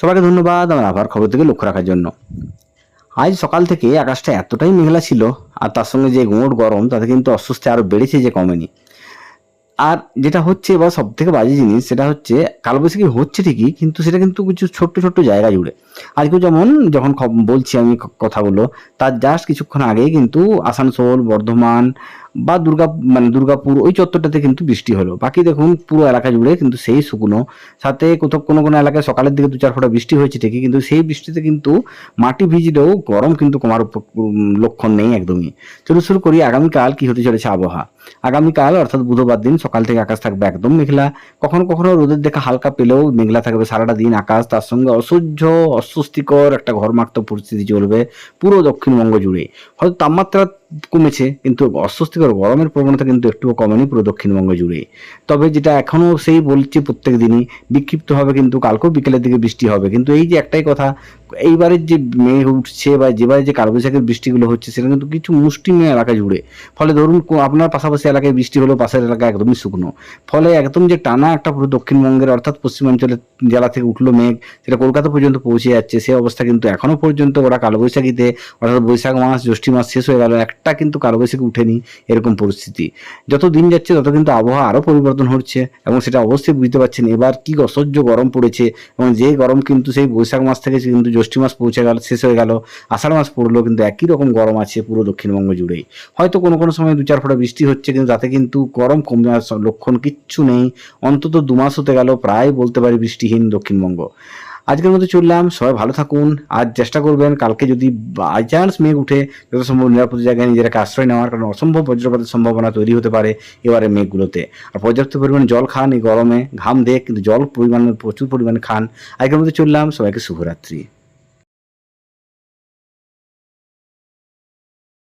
সবাইকে ধন্যবাদ আমার আবার খবর থেকে লক্ষ্য রাখার জন্য। আজ সকাল থেকে আকাশটা এতটাই মেঘলা ছিল আর তার সঙ্গে যে গুঁড় গরম, তাতে কিন্তু অস্বস্তি আরও বেড়েছে যে কমেনি। আর যেটা হচ্ছে এবার সব থেকে বাজে জিনিস, সেটা হচ্ছে কালবৈশাখী হচ্ছে ঠিকই, কিন্তু সেটা কিন্তু কিছু ছোট্ট ছোট্ট জায়গা জুড়ে। আজকে যেমন যখন বলছি আমি কথাগুলো, তার জাস্ট কিছুক্ষণ আগেই কিন্তু আসানসোল, বর্ধমান বা দুর্গা মানে দুর্গাপুর, ওই চত্বরটাতে কিন্তু বৃষ্টি হলো। বাকি দেখুন, পুরো এলাকা জুড়ে কিন্তু সেই শুকনো। সাথে কোথাও কোনো কোনো এলাকায় সকালের দিকে দু চার ফোঁটা বৃষ্টি হয়েছে ঠিকই, কিন্তু সেই বৃষ্টিতে কিন্তু মাটি ভিজলেও গরম কিন্তু কমার লক্ষণ নেই একদমই। চলো শুরু করি, আগামীকাল কি হতে চলেছে আবহাওয়া? আগামীকাল, অর্থাৎ বুধবার দিন, সকাল থেকে আকাশ থাকবে একদম মেঘলা। কখনো কখনো রোদের দেখা হালকা পেলেও মেঘলা থাকবে সারাটা দিন আকাশ। তার সঙ্গে অসহ্য, অস্বস্তিকর একটা ঘরমাক্ত পরিস্থিতি চলবে পুরো দক্ষিণবঙ্গ জুড়ে। হয়তো তাপমাত্রা কমেছে, কিন্তু অস্বস্তিকর গরমের প্রবণতা কিন্তু একটুও কমেনি পুরো দক্ষিণবঙ্গ জুড়ে। তবে যেটা এখনও সেই বলছে প্রত্যেক দিনই বিক্ষিপ্ত হবে কিন্তু কালকেও বিকেলের দিকে বৃষ্টি হবে। কিন্তু এই যে একটাই কথা, এইবারের যে মেঘ উঠছে বা যেবারে যে কালবৈশাখের বৃষ্টিগুলো হচ্ছে, সেটা কিন্তু কিছু মুষ্টিমেয় এলাকা জুড়ে। ফলে ধরুন আপনার পাশাপাশি এলাকায় বৃষ্টি হলো পাশের এলাকা একদমই শুকনো। ফলে একদম যে টানা একটা পুরো দক্ষিণবঙ্গের, অর্থাৎ পশ্চিমাঞ্চলের জেলা থেকে উঠল মেঘ, সেটা কলকাতা পর্যন্ত পৌঁছে যাচ্ছে সেই অবস্থা কিন্তু এখনও পর্যন্ত ওরা কালবৈশাখীতে, অর্থাৎ বৈশাখ মাস, জ্যৈষ্ঠী মাস শেষ হয়ে গেল একটা কিন্তু কালবৈশাখী উঠেনি এরকম পরিস্থিতি। যত দিন যাচ্ছে তত কিন্তু আবহাওয়া আরও পরিবর্তন হচ্ছে এবং সেটা অবশ্যই বুঝতে পারছেন। এবার কি অসহ্য গরম পড়েছে এবং যে গরম কিন্তু সেই বৈশাখ মাস থেকে কিন্তু জ্যৈষ্ঠী মাস পৌঁছে গেল, শেষ হয়ে গেল, আষাঢ় মাস পড়ল, কিন্তু একই রকম গরম আছে পুরো দক্ষিণবঙ্গ জুড়েই। হয়তো কোনো কোনো সময় দু চার ফোঁটা বৃষ্টি হচ্ছে, কিন্তু তাতে কিন্তু গরম কমে লক্ষণ কিচ্ছু নেই। অন্তত দু মাস হতে গেল, প্রায় বলতে পারি বৃষ্টিহীন দক্ষিণবঙ্গ। আজকের মতো চললাম। সবাই ভালো থাকুন। আজ চেষ্টা করবেন কালকে যদি বাই চান্স মেঘ উঠে যত সম্ভব নিরাপদ জায়গায় নিজেরাকে আশ্রয় নেওয়ার, কারণ অসম্ভব বজ্রপাতের সম্ভাবনা তৈরি হতে পারে এবারে মেঘগুলোতে। আর পর্যাপ্ত পরিমাণে জল খান এই গরমে। ঘাম দেখ, কিন্তু জল পরিমাণে, প্রচুর পরিমাণে খান। আজকের মতো চললাম। সবাইকে শুভরাত্রি।